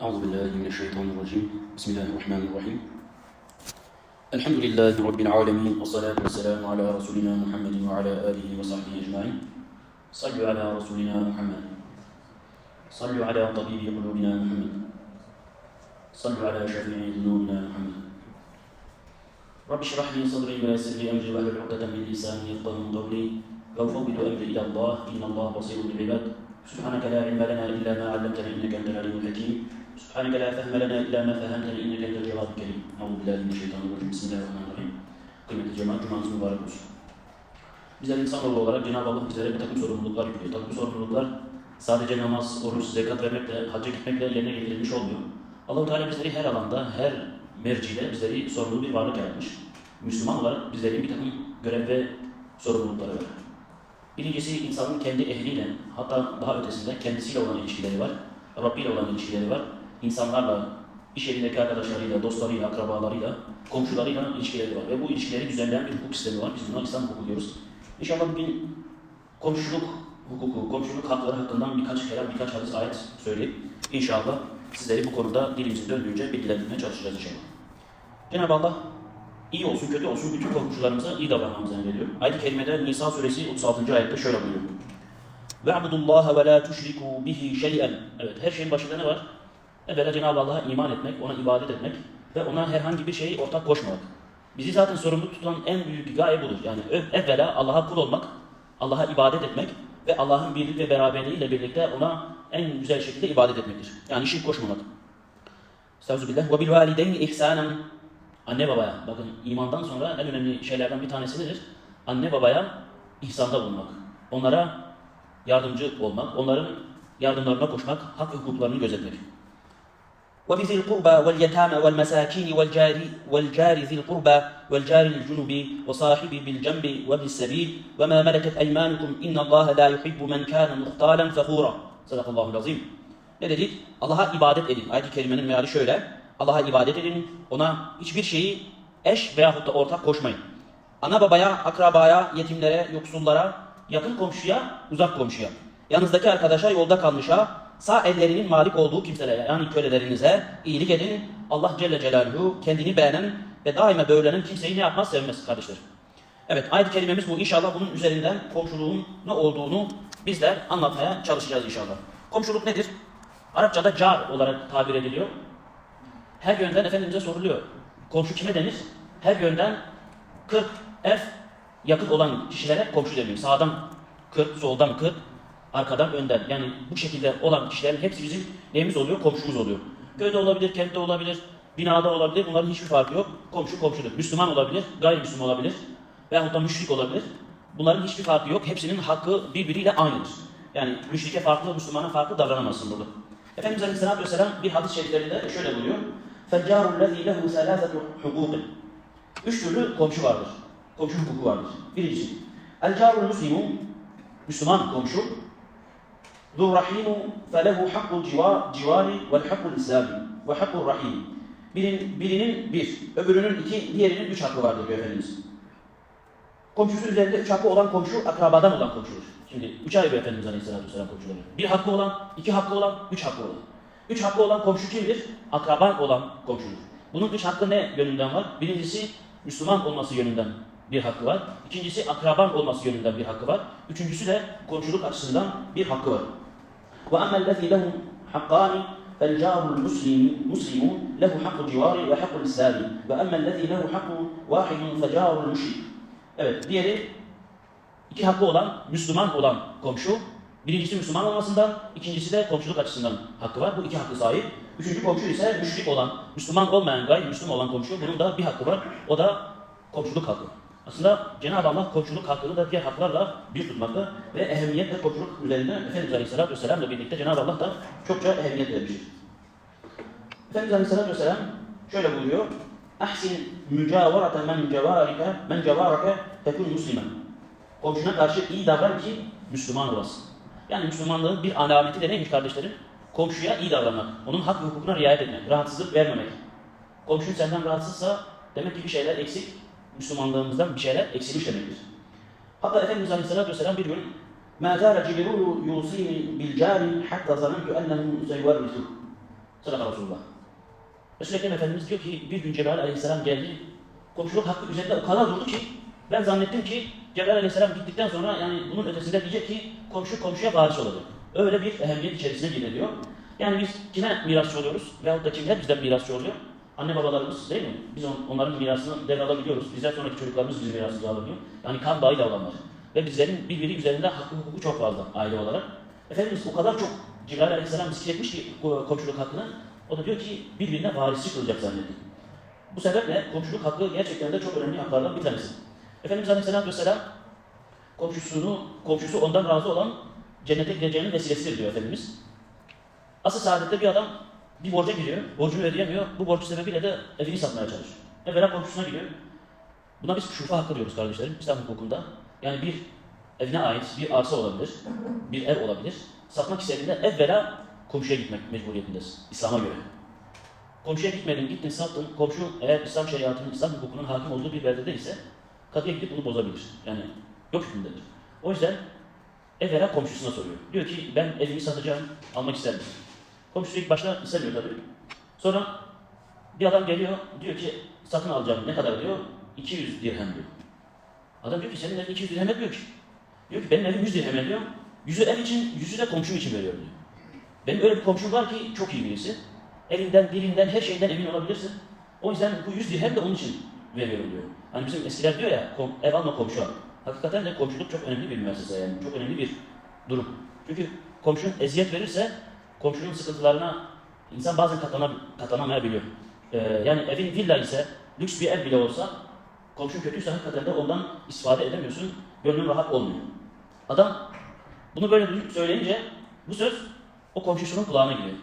أعوذ بالله من الشيطان الرجيم. بسم الله الرحمن الرحيم. الحمد لله رب العالمين والصلاة والسلام على رسولنا محمد وعلى آله وصحبه أجمعين. صلوا على رسولنا محمد. صلوا على طبيب قلوبنا محمد. صلوا على شفيع ذنوبنا محمد. رب اشرح لي صدري ويسر لي أمري واحلل عقدة من لساني يفقهوا قولي. وأفوض أمري إلى الله إن الله بصير بالعباد. سبحانك لا علم لنا إلا ما علمتنا إنك أنت العليم الحكيم. سبحانك لا فهم لنا إلا ما فهمتنا إنك أنت الجواد الكريم أعوذ بالله من الشيطان الرجيم بسم الله الرحمن الرحيم Kıymetli cemaat, cumanız mübarek olsun. Bizler insanoğlu olarak Cenab-ı Allah bizlere bir takım sorumluluklar yüklüyor. Tabii bu sorumluluklar sadece namaz, oruç, zekat vermekle, hacca gitmekle yerine getirilmiş olmuyor. Allah-u Teala bizleri her alanda, her mercide bizleri sorumlu bir varlık yaratmış. Müslüman olarak bizlerin bir takım görev ve sorumlulukları var. Birincisi insanın kendi ehliyle, hatta daha ötesinde kendisiyle olan ilişkileri var. Rabbi ile olan ilişkileri var. insanlarla, iş yerindeki arkadaşlarıyla, dostlarıyla, akrabalarıyla, komşularıyla ilişkileri var. Ve bu ilişkileri düzenleyen bir hukuk sistemi var. Biz buna İslam hukuku diyoruz. İnşallah bugün komşuluk hukuku, komşuluk hakları hakkından birkaç kelam, birkaç hadis ayet söyleyip inşallah sizleri bu konuda dilimizin döndüğünce bilgilendirmeye çalışacağız inşallah. Cenab-ı Allah iyi olsun kötü olsun bütün komşularımıza iyi davranmamızı emrediyor. Ayet-i kerimede Nisa suresi 36. ayette şöyle buyuruyor. Ve abdullah ve la tuşriku bihi şey'en. Evet her şeyin başında ne var? Evvela Cenab-ı Allah'a iman etmek, ona ibadet etmek ve ona herhangi bir şeyi ortak koşmamak. Bizi zaten sorumlu tutan en büyük gaye budur. Yani ev- evvela Allah'a kul olmak, Allah'a ibadet etmek ve Allah'ın birlik ve beraberliğiyle birlikte ona en güzel şekilde ibadet etmektir. Yani şirk koşmamak. Estağfirullah. Ve bil valideyni ihsanen. Anne babaya. Bakın imandan sonra en önemli şeylerden bir tanesi nedir? Anne babaya ihsanda bulunmak. Onlara yardımcı olmak, onların yardımlarına koşmak, hak hukuklarını gözetmek. وبذي القربى واليتامى والمساكين والجار والجار ذي القربى والجار الجنب وصاحب بالجنب وابن السبيل وما ملكت أيمانكم إن الله لا يحب من كان مختالا فخورا صدق الله العظيم Ne dedik? Allah'a ibadet edin. Ayet-i kerimenin meali şöyle. Allah'a ibadet edin. Ona hiçbir şeyi eş veyahut da ortak koşmayın. Ana babaya, akrabaya, yetimlere, yoksullara, yakın komşuya, uzak komşuya. Yanınızdaki arkadaşa, yolda kalmışa, sağ ellerinin malik olduğu kimselere yani kölelerinize iyilik edin. Allah Celle Celaluhu kendini beğenen ve daima böylenen kimseyi ne yapmaz sevmez kardeşler. Evet ayet-i kerimemiz bu. İnşallah bunun üzerinden komşuluğun ne olduğunu bizler anlatmaya çalışacağız inşallah. Komşuluk nedir? Arapçada car olarak tabir ediliyor. Her yönden Efendimiz'e soruluyor. Komşu kime denir? Her yönden 40 F yakın olan kişilere komşu deniyor. Sağdan 40, soldan 40, arkadan önden. Yani bu şekilde olan kişilerin hepsi bizim neyimiz oluyor? Komşumuz oluyor. Köyde olabilir, kentte olabilir, binada olabilir. Bunların hiçbir farkı yok. Komşu komşudur. Müslüman olabilir, gayrimüslim olabilir veyahut da müşrik olabilir. Bunların hiçbir farkı yok. Hepsinin hakkı birbiriyle aynıdır. Yani müşrike farklı, Müslümana farklı davranamazsın burada. Efendimiz Aleyhisselatü Vesselam bir hadis-i şeriflerinde şöyle buyuruyor. فَالْجَارُ الَّذ۪ي لَهُ سَلَاسَةُ حُقُوقٍ Üç türlü komşu vardır. Komşu hukuku vardır. Birincisi. El-carul muslimu Müslüman komşu. ذُو رَحِيمُ فَلَهُ حَقُّ الْجِوَارِ وَالْحَقُّ الْإِسْلَامِ وَحَقُّ الرَّحِيمِ Birinin, birinin bir, öbürünün iki, diğerinin üç hakkı vardır diyor Efendimiz. Komşusu üzerinde üç hakkı olan komşu, akrabadan olan komşudur. Şimdi üç ayrı Efendimiz Aleyhisselatü Vesselam komşuları. Bir hakkı olan, iki hakkı olan, üç hakkı olan. Üç hakkı olan komşu kimdir? Akraban olan komşudur. Bunun üç hakkı ne yönünden var? Birincisi Müslüman olması yönünden bir hakkı var. İkincisi akraban olması yönünden bir hakkı var. Üçüncüsü de komşuluk açısından bir hakkı var. وأما الذي له حقان فالجار المسلم مسلم له حق الجوار وحق الإسلام وأما الذي له حق واحد فجار المشرك Evet, diğeri iki hakkı olan, Müslüman olan komşu. Birincisi Müslüman olmasından, ikincisi de komşuluk açısından hakkı var. Bu iki hakkı sahip. Üçüncü komşu ise müşrik olan, Müslüman olmayan, gayrimüslim olan komşu. Bunun da bir hakkı var. O da komşuluk hakkı. Aslında Cenab-ı Allah komşuluk hakkını da diğer haklarla bir tutmakta ve ehemmiyetle komşuluk üzerinde Efendimiz Aleyhisselatü Vesselam'la birlikte Cenab-ı Allah da çokça ehemmiyet vermiştir. Efendimiz Aleyhisselatü Vesselam şöyle buyuruyor. Ahsin mücavarate men cevarike men cevareke tekun muslimen. Komşuna karşı iyi davran ki Müslüman olasın. Yani Müslümanlığın bir alameti de neymiş kardeşlerim? Komşuya iyi davranmak. Onun hak ve hukukuna riayet etmek. Rahatsızlık vermemek. Komşun senden rahatsızsa demek ki bir şeyler eksik. Müslümanlığımızdan bir şeyler eksilmiş demektir. Hatta Efendimiz Aleyhisselatü Vesselam bir gün مَا زَالَ جِبْرُولُ يُوصِينِ بِالْجَارِ حَتَّى ظَنَنْتُ أَنَّهُ سَيُوَرِّثُ Sadaka Resulullah. Resul-i Ekrem Efendimiz diyor ki bir gün Cebrail Aleyhisselam geldi. Komşuluk hakkı üzerinde o kadar durdu ki ben zannettim ki Cebrail Aleyhisselam gittikten sonra yani bunun ötesinde diyecek ki komşu komşuya varis olacak. Öyle bir ehemmiyet içerisine giriliyor. Yani biz kime mirasçı oluyoruz? Veyahut da kimler bizden mirasçı oluyor? Anne babalarımız değil mi? Biz on- onların mirasını devralabiliyoruz. Bizden sonraki çocuklarımız bizim mirasımızı alabiliyor. Yani kan bağıyla olanlar. Ve bizlerin birbiri üzerinde hakkı hukuku çok fazla aile olarak. Efendimiz o kadar çok Cebrail Aleyhisselam zikretmiş ki ko- komşuluk hakkını. O da diyor ki birbirine varisçi kılacak zannetti. Bu sebeple komşuluk hakkı gerçekten de çok önemli haklardan bir tanesi. Efendimiz Aleyhisselatü Vesselam komşusunu, komşusu ondan razı olan cennete gireceğinin vesilesidir diyor Efendimiz. Asıl saadette bir adam bir borca giriyor, borcunu ödeyemiyor. Bu borcu sebebiyle de evini satmaya çalışıyor. Evvela komşusuna gidiyor. Buna biz şufa hakkı diyoruz kardeşlerim İslam hukukunda. Yani bir evine ait bir arsa olabilir, bir ev olabilir. Satmak istediğinde evvela komşuya gitmek mecburiyetindesin İslam'a göre. Komşuya gitmedin, gittin sattın. Komşu eğer İslam şeriatının, İslam hukukunun hakim olduğu bir beldede ise kadıya gidip bunu bozabilir. Yani yok hükmündedir. O yüzden evvela komşusuna soruyor. Diyor ki ben evimi satacağım, almak ister misin? Komşusu ilk başta istemiyor tabii. Sonra bir adam geliyor, diyor ki satın alacağım ne kadar diyor? 200 dirhem diyor. Adam diyor ki senin evin 200 dirhem etmiyor ki. Diyor ki benim evim 100 dirhem ediyor. Yüzü ev için, yüzü de komşum için veriyorum diyor. Benim öyle bir komşum var ki çok iyi birisi. Elinden, dilinden, her şeyden emin olabilirsin. O yüzden bu 100 dirhem de onun için veriyorum diyor. Hani bizim eskiler diyor ya, ev alma komşu al. Hakikaten de komşuluk çok önemli bir müessese yani. Çok önemli bir durum. Çünkü komşun eziyet verirse komşunun sıkıntılarına insan bazen katlana, katlanamayabiliyor. Ee, yani evin villa ise, lüks bir ev bile olsa komşun kötüyse hakikaten de ondan istifade edemiyorsun. Gönlün rahat olmuyor. Adam bunu böyle söyleyince bu söz o komşusunun kulağına gidiyor.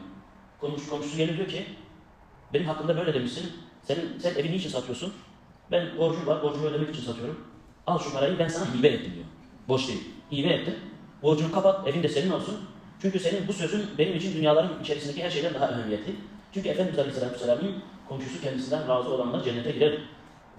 Komşu, komşusu geliyor diyor ki benim hakkında böyle demişsin. Senin, sen evini niçin satıyorsun? Ben borcum var, borcumu ödemek için satıyorum. Al şu parayı ben sana hibe ettim diyor. Boş değil. Hibe ettim. Borcunu kapat, evin de senin olsun. Çünkü senin bu sözün benim için dünyaların içerisindeki her şeyden daha önemliyetli. Çünkü Efendimiz Aleyhisselatü Vesselam'ın komşusu kendisinden razı olanlar cennete girer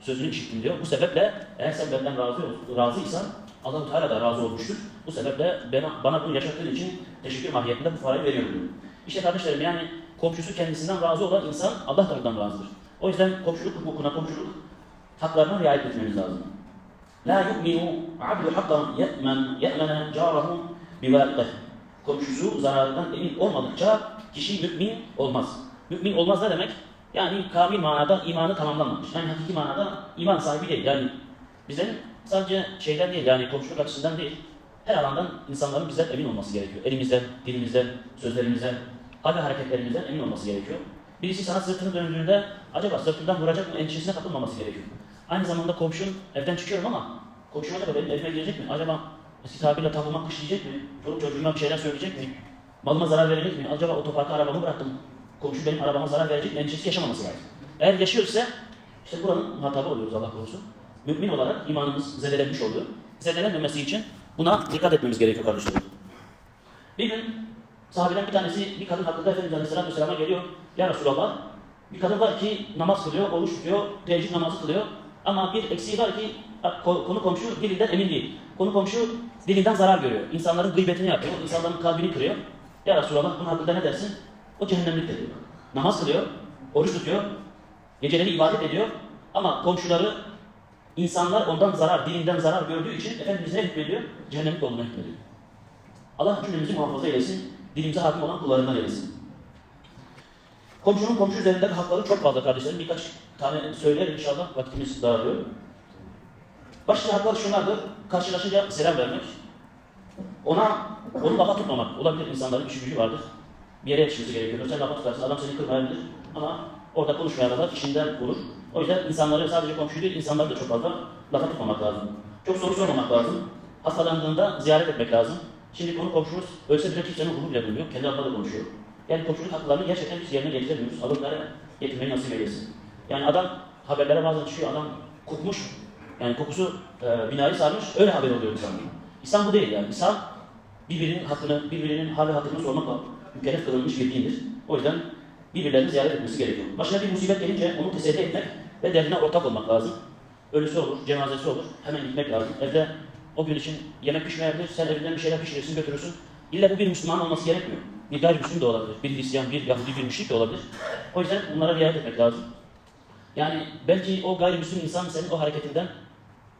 sözünü işittim diyor. Bu sebeple eğer sen benden razı ol- razıysan Allah-u Teala da razı olmuştur. Bu sebeple bana, bana bunu yaşattığın için teşekkür mahiyetinde bu parayı veriyorum diyor. İşte kardeşlerim yani komşusu kendisinden razı olan insan Allah da ondan razıdır. O yüzden komşuluk hukukuna, komşuluk haklarına riayet etmemiz lazım. La yu'minu abdu hakkan ye'men ye'mene carahu. Komşusu zararından emin olmadıkça kişi mümin olmaz. Mümin olmaz ne demek? Yani kamil manada imanı tamamlanmamış. Yani hakiki manada iman sahibi değil. Yani bizlerin sadece şeyden değil yani komşuluk açısından değil. Her alandan insanların bizden emin olması gerekiyor. Elimizden, dilimizden, sözlerimizden, hal ve hareketlerimizden emin olması gerekiyor. Birisi sana sırtını döndüğünde acaba sırtından vuracak mı endişesine kapılmaması gerekiyor. Aynı zamanda komşun evden çıkıyorum ama komşum acaba benim evime girecek mi? Acaba eski tabirle tavuğuma kışlayacak mı? Çoluk çocuğuma bir şeyler söyleyecek mi? Malıma zarar verecek mi? Acaba otoparka arabamı bıraktım. Komşu benim arabama zarar verecek mi? Endişesi yaşamaması lazım. Eğer yaşıyorsa işte buranın muhatabı oluyoruz Allah korusun. Mümin olarak imanımız zedelenmiş oluyor. Zedelenmemesi için buna dikkat etmemiz gerekiyor kardeşlerim. Bir gün sahabeden bir tanesi bir kadın hakkında Efendimiz Aleyhisselatü Vesselam'a geliyor. Ya Resulallah bir kadın var ki namaz kılıyor, oruç tutuyor, teheccüd namazı kılıyor. Ama bir eksiği var ki ko- konu komşu dilinden emin değil. Konu komşu dilinden zarar görüyor. İnsanların gıybetini yapıyor, insanların kalbini kırıyor. Ya Resulallah bunun hakkında ne dersin? O cehennemliktir diyor. Namaz kılıyor, oruç tutuyor, geceleri ibadet ediyor. Ama komşuları insanlar ondan zarar, dilinden zarar gördüğü için Efendimiz ne hükmediyor? Cehennemlik olduğuna hükmediyor. Allah cümlemizi muhafaza eylesin, dilimize hakim olan kullarından eylesin. Komşunun komşu üzerindeki hakları çok fazla kardeşlerim. Birkaç tane söylerim inşallah vaktimiz daralıyor. Başlıca haklar şunlardır. Karşılaşınca selam vermek. Ona, onu lafa tutmamak. Olabilir insanların işi gücü vardır. Bir yere yetişmesi gerekiyor. Sen lafa tutarsın, adam seni kırmayabilir. Ama orada konuşmayanlar işinden olur. O yüzden insanları sadece komşuyu değil, insanları da çok fazla lafa tutmamak lazım. Çok soru sormamak lazım. Hastalandığında ziyaret etmek lazım. Şimdi konu komşumuz ölse bile kimsenin ruhu bile duymuyor. Kendi adına da konuşuyor. Yani komşuluk haklarını gerçekten biz yerine getiremiyoruz. Alınlara getirmeyi nasip eylesin. Yani adam haberlere bazen düşüyor. Adam kokmuş. Yani kokusu e, binayı sarmış. Öyle haber oluyor insanın. İslam bu değil yani. İslam birbirinin hakkını, birbirinin hal ve hatırını sormakla mükellef kılınmış bir dindir. O yüzden birbirlerini ziyaret etmesi gerekiyor. Başına bir musibet gelince onu teselli etmek ve derdine ortak olmak lazım. Ölüsü olur, cenazesi olur. Hemen gitmek lazım. Evde o gün için yemek pişmeyebilir. Sen evinden bir şeyler pişirirsin, götürürsün. İlla bu bir Müslüman olması gerekmiyor. bir gayrimüslim de olabilir, bir Hristiyan, bir Yahudi, bir müşrik de olabilir. O yüzden bunlara riayet etmek lazım. Yani belki o gayrimüslim insan senin o hareketinden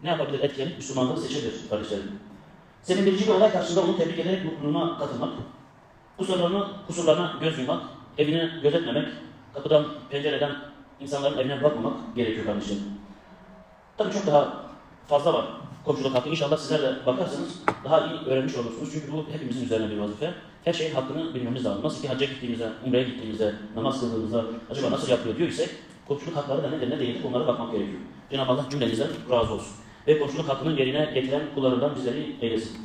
ne yapabilir, etkilenip Müslümanlığı seçebilir kardeşlerim. Senin birinci bir olay karşısında onu tebrik ederek mutluluğuna katılmak, kusurlarını, kusurlarına göz yummak, evini gözetmemek, kapıdan, pencereden insanların evine bakmamak gerekiyor kardeşlerim. Tabii çok daha fazla var komşuluk hakkı. İnşallah sizler de bakarsanız daha iyi öğrenmiş olursunuz. Çünkü bu hepimizin üzerine bir vazife. Her şeyin hakkını bilmemiz lazım. Nasıl ki hacca gittiğimizde, umreye gittiğimizde, namaz kıldığımızda acaba nasıl yapılıyor diyor ise komşuluk hakları da nedir ne değildir onlara bakmak gerekiyor. Cenab-ı Allah cümlenizden razı olsun. Ve komşuluk hakkını yerine getiren kullarından bizleri eylesin.